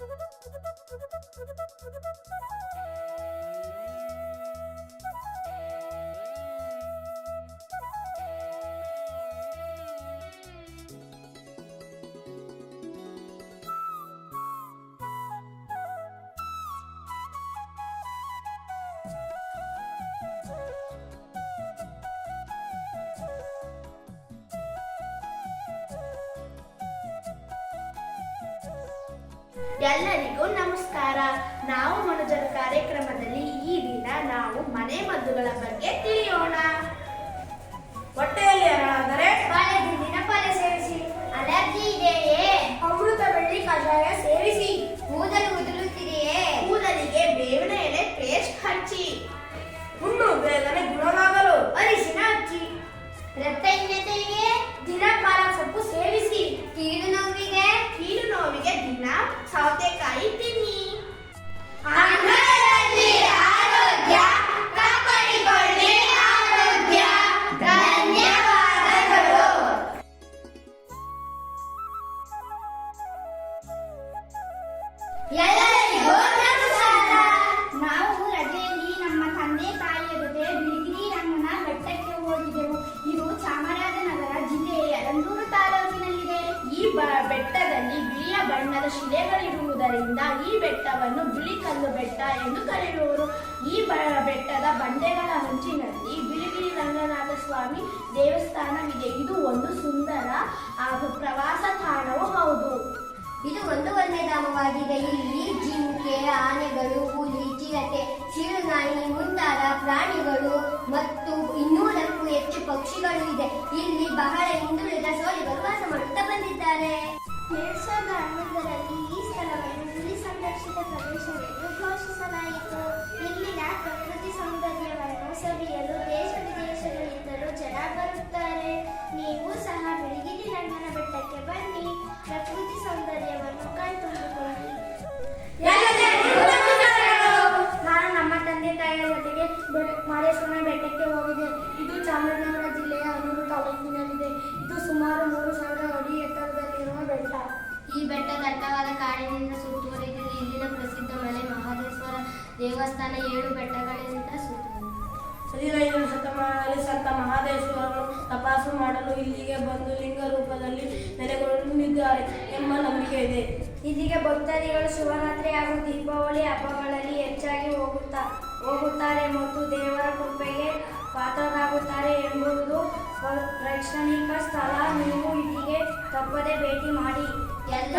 Thank you. ಎಲ್ಲರಿಗೂ ನಮಸ್ಕಾರ. ನಾವು ಮನುಜರ ಕಾರ್ಯಕ್ರಮದಲ್ಲಿ ಈ ದಿನ ನಾವು ಮನೆ ಮದ್ದುಗಳ ಬಗ್ಗೆ ಎಲ್ಲರಿಗೂ ನಮಸ್ಕಾರ ನಾವು ರಜೆಯಲ್ಲಿ ನಮ್ಮ ತಂದೆ ತಾಯಿಯ ಜೊತೆ ಬಿಳಿಗಿರಿ ರಂಗನ ಬೆಟ್ಟಕ್ಕೆ ಹೋಗಿದ್ದೆವು ಇದು ಚಾಮರಾಜನಗರ ಜಿಲ್ಲೆಯ ಯಳಂದೂರು ತಾಲೂಕಿನಲ್ಲಿದೆ. ಈ ಬೆಟ್ಟದಲ್ಲಿ ಬಿಳಿಯ ಬಣ್ಣದ ಶಿಲೆಗಳಿರುವುದರಿಂದ ಈ ಬೆಟ್ಟವನ್ನು ಬಿಳಿ ಕಲ್ಲು ಬೆಟ್ಟ ಎಂದು ಕರೆಯುವರು. ಈ ಬೆಟ್ಟದ ಬಂಡೆಗಳ ಅಂಚಿನಲ್ಲಿ ಬಿಳಿಗಿರಿ ರಂಗನಾಥ ಸ್ವಾಮಿ ದೇವಸ್ಥಾನವಿದೆ. ಇದು ಒಂದು ಸುಂದರ ಹಾಗೂ ಪ್ರವಾಸ ತಾಣವೂ ಹೌದು. ಇದು ಒಂದು ಇಲ್ಲಿ ಬಹಳ ಹಿಂದುಳಿದ ಸೋಲಿಗರು ವಾಸ ಮಾಡುತ್ತಾ ಬಂದಿದ್ದಾರೆ. ಎರಡ್ ಸಾವಿರದ ಹನ್ನೊಂದರಲ್ಲಿ ಈ ಸ್ಥಳವನ್ನು ಹುಲಿ ಸಂರಕ್ಷಿತ ಪ್ರದೇಶವೆಂದು ಘೋಷಿಸಲಾಯಿತು. ಇಲ್ಲಿನ ಪ್ರಕೃತಿ ಸೌಂದರ್ಯವನ್ನು ಸವಿಯಲು ದೇಶ ವಿದೇಶಗಳಿಂದಲೂ ಜನ ಬರುತ್ತಾರೆ. ನೀವು ಸಹ ಬೆಳಗಿನ ರಂಗನ ಬೆಟ್ಟಕ್ಕೆ ಬನ್ನಿ. ಪ್ರಕೃತಿ ಸೌಂದರ್ಯವನ್ನು ಕಣ್ತುಂಬಿಕೊಳ್ಳಿ ದಟ್ಟವಾದ ಕಾಡಿನಿಂದ ಸುತ್ತುವರಿದಿದೆ ಇಲ್ಲಿನ ಪ್ರಸಿದ್ಧ ಮಲೆ ಮಹದೇಶ್ವರ ದೇವಸ್ಥಾನ ಏಳು ಬೆಟ್ಟಗಳಿಂದ ಸುತ್ತುವರೆದಿದೆ. ಹದಿನೈದನೇ ಶತಮಾನದಲ್ಲಿ ಸಂತ ಮಹಾದೇಶ್ವರನು ತಪಾಸು ಮಾಡಲು ಇಲ್ಲಿಗೆ ಬಂದು ಲಿಂಗ ರೂಪದಲ್ಲಿ ನೆಲೆಗೊಂಡಿದ್ದಾರೆ ಎಂಬ ನಂಬಿಕೆ ಇದೆ. ಇಲ್ಲಿಗೆ ಭಕ್ತಾದಿಗಳು ಶಿವರಾತ್ರಿ ಹಾಗೂ ದೀಪಾವಳಿ ಹಬ್ಬಗಳಲ್ಲಿ ಹೆಚ್ಚಾಗಿ ಹೋಗುತ್ತಾ ಹೋಗುತ್ತಾರೆ ಮತ್ತು ದೇವರ ಕೃಪೆಗೆ ಪಾತ್ರರಾಗುತ್ತಾರೆ ಎಂಬುದು ಶೈಕ್ಷಣಿಕ ಸ್ಥಳ ನೀವು ಇಲ್ಲಿಗೆ ತಪ್ಪದೆ ಭೇಟಿ ಮಾಡಿ. ಎಲ್ಲ